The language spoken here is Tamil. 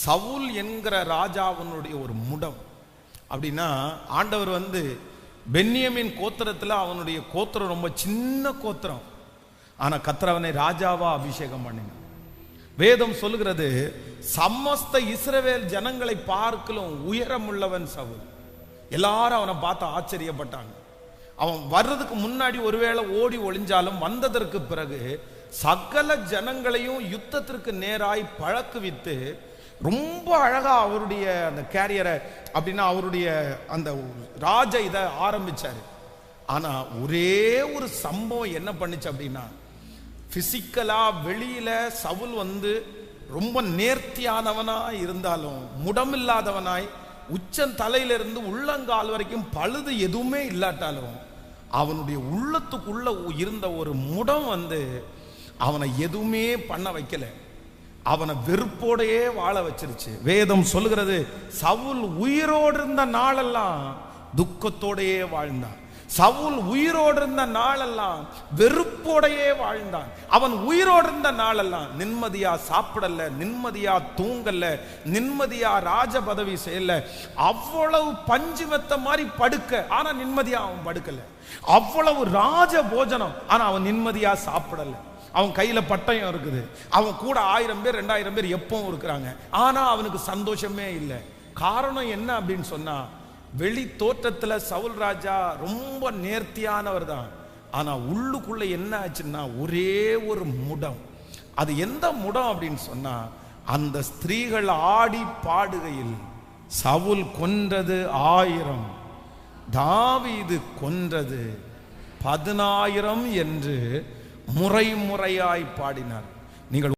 சவுல் என்கிற ராஜாவனுடைய ஒரு முடம். அப்படின்னா ஆண்டவர் வந்து பென்னியமின் கோத்திரத்தில் அவனுடைய கோத்திரம் ரொம்ப சின்ன கோத்திரம். ஆனால் கத்திரவனை ராஜாவா அபிஷேகம் பண்ணினான் வேதம் சொல்லுகிறது சமஸ்த இஸ்ரவேல் ஜனங்களை பார்க்கலும் உயரமுள்ளவன் சவுல். எல்லாரும் அவனை பார்த்து ஆச்சரியப்பட்டாங்க. அவன் வர்றதுக்கு முன்னாடி ஒருவேளை ஓடி ஒளிஞ்சாலும் வந்ததற்கு பிறகு சகல ஜனங்களையும் யுத்தத்திற்கு நேராய் பழக்குவித்து ரொம்ப அழகாக அவருடைய அந்த கேரியரை அப்படின்னா அவருடைய அந்த ராஜ இதை ஆரம்பித்தார் ஆனால் ஒரே ஒரு சம்பவம் என்ன பண்ணுச்சு அப்படின்னா ஃபிசிக்கலாக வெளியில் சவுல் வந்து ரொம்ப நேர்த்தியானவனாக இருந்தாலும் முடமில்லாதவனாய் உச்சன் தலையிலிருந்து உள்ளங்கால் வரைக்கும் பழுது எதுவுமே இல்லாட்டாலும் அவனுடைய உள்ளத்துக்குள்ள இருந்த ஒரு முடம் வந்து அவனை எதுவுமே பண்ண வைக்கல. அவனை வெறுப்போடையே வாழ வச்சிருச்சு. வேதம் சொல்லுகிறது சவுல் உயிரோடு இருந்த நாளெல்லாம் துக்கத்தோடையே வாழ்ந்தான். சவுல் உயிரோடு இருந்த நாளெல்லாம் வெறுப்போடையே வாழ்ந்தான். அவன் உயிரோடு இருந்த நாளெல்லாம் நிம்மதியா சாப்பிடல நிம்மதியா தூங்கல நிம்மதியா ராஜ பதவி செய்யல. அவ்வளவு பஞ்சு மெத்த மாதிரி படுக்க ஆனா நிம்மதியா அவன் படுக்கல. அவ்வளவு ராஜ போஜனம் ஆனா அவன் நிம்மதியா சாப்பிடல. அவன் கையில் பட்டயம் இருக்குது. அவன் கூட ஆயிரம் பேர் ரெண்டாயிரம் பேர் எப்பவும் இருக்கிறாங்க. ஆனால் அவனுக்கு சந்தோஷமே இல்லை. காரணம் என்ன அப்படின்னு சொன்னால் வெளி தோற்றத்தில் சவுல் ராஜா ரொம்ப நேர்த்தியானவர் தான். ஆனால் உள்ளுக்குள்ள என்ன ஆச்சுன்னா ஒரே ஒரு முடம். அது எந்த முடம் அப்படின்னு சொன்னால் அந்த ஸ்திரீகள் ஆடி பாடுகையில் சவுல் கொன்றது ஆயிரம் தாவி இது கொன்றது பதினாயிரம் என்று முறை முறையாய் பாடினார். நீங்கள்